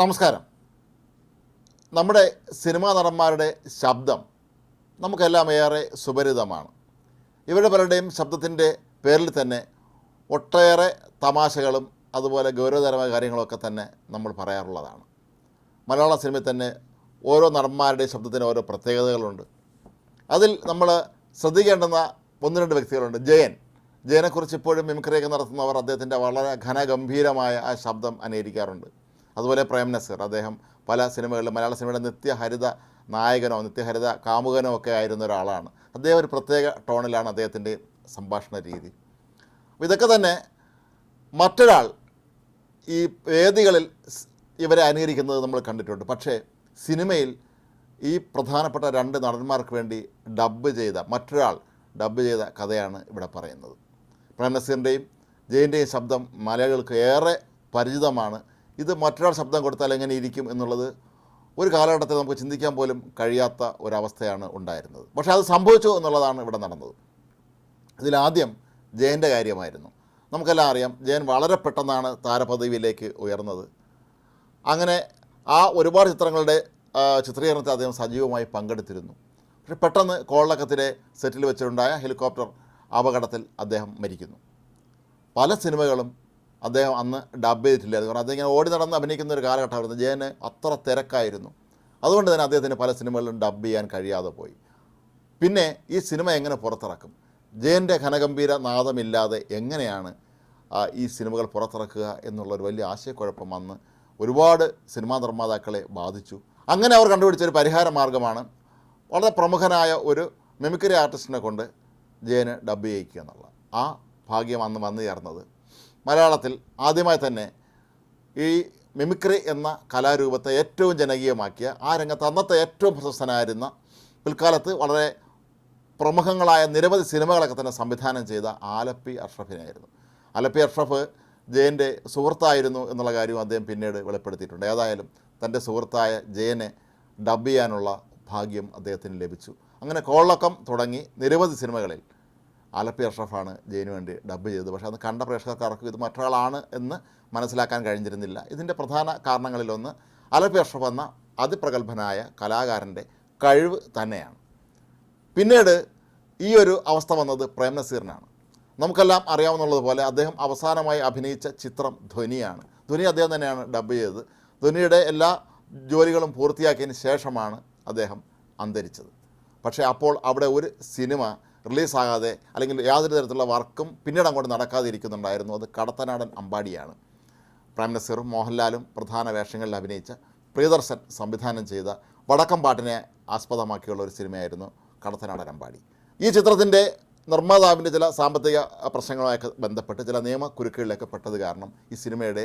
നമസ്കാരം. നമ്മുടെ സിനിമാ നടന്മാരുടെ ശബ്ദം നമുക്കെല്ലാം ഏറെ സുപരിതമാണ് ഇവരുടെ പലരുടെയും ശബ്ദത്തിന്റെ പേരിൽ തന്നെ ഒട്ടേറെ തമാശകളും അതുപോലെ ഗൗരവതരമായ കാര്യങ്ങളൊക്കെ തന്നെ നമ്മൾ പറയാറുള്ളതാണ്. മലയാള സിനിമയിൽ തന്നെ ഓരോ നടന്മാരുടെയും ശബ്ദത്തിന് ഓരോ പ്രത്യേകതകളുണ്ട്. അതിൽ നമ്മൾ ശ്രദ്ധിക്കേണ്ടുന്ന ഒന്ന് രണ്ട് വ്യക്തികളുണ്ട്. ജയൻ. ജയനെക്കുറിച്ച് ഇപ്പോഴും മിമിക്രിയൊക്കെ നടത്തുന്നവർ അദ്ദേഹത്തിന്റെ വളരെ ഘനഗംഭീരമായ ആ ശബ്ദം അനുകരിക്കാറുണ്ട്. അതുപോലെ പ്രേം നസീർ. അദ്ദേഹം പല സിനിമകളിലും മലയാള സിനിമയുടെ നിത്യഹരിത നായകനോ നിത്യഹരിത കാമുകനോ ഒക്കെ ആയിരുന്ന ഒരാളാണ്. അദ്ദേഹം ഒരു പ്രത്യേക ടോണിലാണ് അദ്ദേഹത്തിന്റെ സംഭാഷണ രീതി. ഇതൊക്കെ തന്നെ മറ്റൊരാൾ ഈ വേദികളിൽ ഇവരെ അനുകരിക്കുന്നത് നമ്മൾ കണ്ടിട്ടുണ്ട്. പക്ഷേ സിനിമയിൽ ഈ പ്രധാനപ്പെട്ട രണ്ട് നടന്മാർക്ക് വേണ്ടി ഡബ്ബ് ചെയ്ത മറ്റൊരാൾ ഡബ്ബ് ചെയ്ത കഥയാണ് ഇവിടെ പറയുന്നത്. പ്രേം നസീറിന്റെയും ജയന്റെയും ശബ്ദം മലയാളികൾക്ക് ഏറെ പരിചിതമാണ് ഇത് മറ്റൊരാൾ ശബ്ദം കൊടുത്താൽ എങ്ങനെ ഇരിക്കും എന്നുള്ളത് ഒരു കാലഘട്ടത്തിൽ നമുക്ക് ചിന്തിക്കാൻ പോലും കഴിയാത്ത ഒരവസ്ഥയാണ് ഉണ്ടായിരുന്നത്. പക്ഷേ അത് സംഭവിച്ചു എന്നുള്ളതാണ് ഇവിടെ നടന്നത്. ഇതിലാദ്യം ജയന്റെ കാര്യമായിരുന്നു. നമുക്കെല്ലാം അറിയാം ജയൻ വളരെ പെട്ടെന്നാണ് താരപദവിയിലേക്ക് ഉയർന്നത്. അങ്ങനെ ആ ഒരുപാട് ചിത്രങ്ങളുടെ ചിത്രീകരണത്തിൽ അദ്ദേഹം സജീവമായി പങ്കെടുത്തിരുന്നു. പക്ഷേ പെട്ടെന്ന് കോളക്കത്തിലെ സെറ്റിൽ വെച്ചിട്ടുണ്ടായ ഹെലികോപ്റ്റർ അപകടത്തിൽ അദ്ദേഹം മരിക്കുന്നു. പല സിനിമകളും അദ്ദേഹം അന്ന് ഡബ് ചെയ്തിട്ടില്ലായിരുന്നു കാരണം അദ്ദേഹം ഓടി നടന്ന് അഭിനയിക്കുന്ന ഒരു കാലഘട്ടമായിരുന്നു. ജയന് അത്ര തിരക്കായിരുന്നു. അതുകൊണ്ട് തന്നെ അദ്ദേഹത്തിന് പല സിനിമകളിലും ഡബ് ചെയ്യാൻ കഴിയാതെ പോയി. പിന്നെ ഈ സിനിമ എങ്ങനെ പുറത്തിറക്കും? ജയന്റെ ഘനഗംഭീര നാദമില്ലാതെ എങ്ങനെയാണ് ഈ സിനിമകൾ പുറത്തിറക്കുക എന്നുള്ളൊരു വലിയ ആശയക്കുഴപ്പം വന്ന് ഒരുപാട് സിനിമാ നിർമ്മാതാക്കളെ ബാധിച്ചു. അങ്ങനെ അവർ കണ്ടുപിടിച്ച ഒരു പരിഹാര മാർഗമാണ് വളരെ പ്രമുഖനായ ഒരു മിമിക്രി ആർട്ടിസ്റ്റിനെ കൊണ്ട് ജയന് ഡബ് ചെയ്യിക്കുക എന്നുള്ളത്. ആ ഭാഗ്യം അന്ന് വന്നു ചേർന്നത് മലയാളത്തിൽ ആദ്യമായി തന്നെ ഈ മിമിക്രി എന്ന കലാരൂപത്തെ ഏറ്റവും ജനകീയമാക്കിയ ആ രംഗത്ത് അന്നത്തെ ഏറ്റവും പ്രശസ്തനായിരുന്ന പിൽക്കാലത്ത് വളരെ പ്രമുഖങ്ങളായ നിരവധി സിനിമകളൊക്കെ തന്നെ സംവിധാനം ചെയ്ത ആലപ്പി അഷ്റഫിനായിരുന്നു ആലപ്പി അഷ്റഫ് ജയന്റെ സുഹൃത്തായിരുന്നു എന്നുള്ള കാര്യം അദ്ദേഹം പിന്നീട് വെളിപ്പെടുത്തിയിട്ടുണ്ട്. ഏതായാലും തന്റെ സുഹൃത്തായ ജയനെ ഡബ് ചെയ്യാനുള്ള ഭാഗ്യം അദ്ദേഹത്തിന് ലഭിച്ചു. അങ്ങനെ കോളക്കം തുടങ്ങി നിരവധി സിനിമകളിൽ ആലപ്പി അഷ്റഫാണ് ജയിന് വേണ്ടി ഡബ് ചെയ്തത്. പക്ഷേ അത് കണ്ട പ്രേക്ഷകർക്ക് ഇത് മറ്റൊരാളാണ് എന്ന് മനസ്സിലാക്കാൻ കഴിഞ്ഞിരുന്നില്ല. ഇതിന്റെ പ്രധാന കാരണങ്ങളിലൊന്ന് ആലപ്പി അഷ്റഫ് എന്ന അതിപ്രഗത്ഭനായ കലാകാരന്റെ കഴിവ് തന്നെയാണ്. പിന്നീട് ഈ ഒരു അവസ്ഥ വന്നത് പ്രേം നസീറിനാണ്. നമുക്കെല്ലാം അറിയാവുന്നതുപോലെ അദ്ദേഹം അവസാനമായി അഭിനയിച്ച ചിത്രം ധ്വനിയാണ്. ധ്വനി അദ്ദേഹം തന്നെയാണ് ഡബ് ചെയ്തത്. ധ്വനിയുടെ എല്ലാ ജോലികളും പൂർത്തിയാക്കിയതിന് ശേഷമാണ് അദ്ദേഹം അന്തരിച്ചത്. പക്ഷേ അപ്പോൾ അവിടെ ഒരു സിനിമ റിലീസാകാതെ അല്ലെങ്കിൽ യാതൊരു തരത്തിലുള്ള വർക്കും പിന്നീട് അങ്ങോട്ട് നടക്കാതെ ഇരിക്കുന്നുണ്ടായിരുന്നു അത് കടത്തനാടൻ അമ്പാടിയാണ്. പ്രേം നസീറും മോഹൻലാലും പ്രധാന വേഷങ്ങളിൽ അഭിനയിച്ച പ്രിയദർശൻ സംവിധാനം ചെയ്ത വടക്കം പാട്ടിനെ ആസ്പദമാക്കിയുള്ള ഒരു സിനിമയായിരുന്നു കടത്തനാടൻ അമ്പാടി. ഈ ചിത്രത്തിന്റെ നിർമ്മാതാവിന്റെ ചില സാമ്പത്തിക പ്രശ്നങ്ങളുമായൊക്കെ ബന്ധപ്പെട്ട് ചില നിയമക്കുരുക്കുകളിലൊക്കെ പെട്ടത് കാരണം ഈ സിനിമയുടെ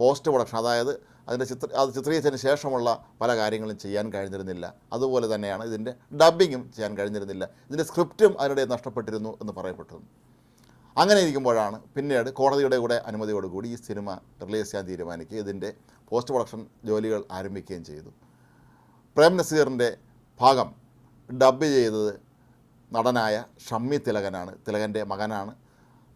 പോസ്റ്റ് പ്രൊഡക്ഷൻ അതായത് അതിന്റെ ചിത്ര അത് ചിത്രീകരിച്ചതിന് ശേഷമുള്ള പല കാര്യങ്ങളും ചെയ്യാൻ കഴിഞ്ഞിരുന്നില്ല. അതുപോലെ തന്നെയാണ് ഇതിന്റെ ഡബ്ബിങ്ങും ചെയ്യാൻ കഴിഞ്ഞിരുന്നില്ല. ഇതിന്റെ സ്ക്രിപ്റ്റും അതിനിടെ നഷ്ടപ്പെട്ടിരുന്നു എന്ന് പറയപ്പെട്ടിരുന്നു അങ്ങനെ ഇരിക്കുമ്പോഴാണ് പിന്നീട് കോടതിയുടെ കൂടെ അനുമതിയോടുകൂടി ഈ സിനിമ റിലീസ് ചെയ്യാൻ തീരുമാനിക്കുകയും ഇതിന്റെ പോസ്റ്റ് പ്രൊഡക്ഷൻ ജോലികൾ ആരംഭിക്കുകയും ചെയ്തു. പ്രേം നസീറിന്റെ ഭാഗം ഡബ് ചെയ്തത് നടനായ ഷമ്മി തിലകനാണ് തിലകന്റെ മകനാണ്.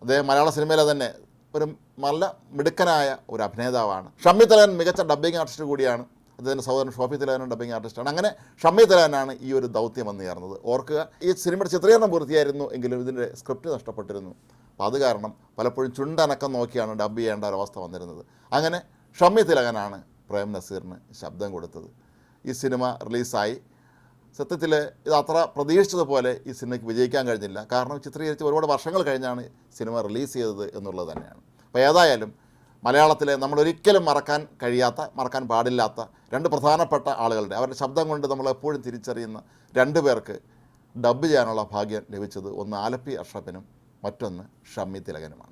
അദ്ദേഹം മലയാള സിനിമയിലെ തന്നെ ഒരു നല്ല മിടുക്കനായ ഒരു അഭിനേതാവാണ്. ഷമ്മി തലവൻ മികച്ച ഡബ്ബിംഗ് ആർട്ടിസ്റ്റ് കൂടിയാണ്. അദ്ദേഹത്തിന്റെ സഹോദരൻ ഷോഫി തലവനും ഡബ്ബിംഗ് ആർട്ടിസ്റ്റാണ് അങ്ങനെ ഷമ്മി തലവനാണ് ഈ ഒരു ദൗത്യം വന്നു ചേർന്നത്. ഓർക്കുക ഈ സിനിമയുടെ ചിത്രീകരണം പൂർത്തിയായിരുന്നു എങ്കിലും ഇതിന്റെ സ്ക്രിപ്റ്റ് നഷ്ടപ്പെട്ടിരുന്നു. അപ്പോൾ അത് കാരണം പലപ്പോഴും ചുണ്ടനക്കം നോക്കിയാണ് ഡബ് ചെയ്യേണ്ട ഒരവസ്ഥ വന്നിരുന്നത്. അങ്ങനെ ഷമ്മി തിലകനാണ് പ്രേം നസീറിന് ശബ്ദം കൊടുത്തത്. ഈ സിനിമ റിലീസായി സത്യത്തിൽ ഇത് അത്ര പ്രതീക്ഷിച്ചതുപോലെ ഈ സിനിമയ്ക്ക് വിജയിക്കാൻ കഴിഞ്ഞില്ല. കാരണം ചിത്രീകരിച്ച് ഒരുപാട് വർഷങ്ങൾ കഴിഞ്ഞാണ് സിനിമ റിലീസ് ചെയ്തത് എന്നുള്ളത് തന്നെയാണ്. അപ്പോൾ ഏതായാലും മലയാളത്തിലെ നമ്മൾ ഒരിക്കലും മറക്കാൻ കഴിയാത്ത മറക്കാൻ പാടില്ലാത്ത രണ്ട് പ്രധാനപ്പെട്ട ആളുകളുടെ അവരുടെ ശബ്ദം കൊണ്ട് നമ്മൾ എപ്പോഴും തിരിച്ചറിയുന്ന രണ്ട് പേർക്ക് ഡബ്ബ് ചെയ്യാനുള്ള ഭാഗ്യം ലഭിച്ചത് ഒന്ന് ആലപ്പി അഷ്റഫിനും മറ്റൊന്ന് ഷമ്മി തിലകനുമാണ്.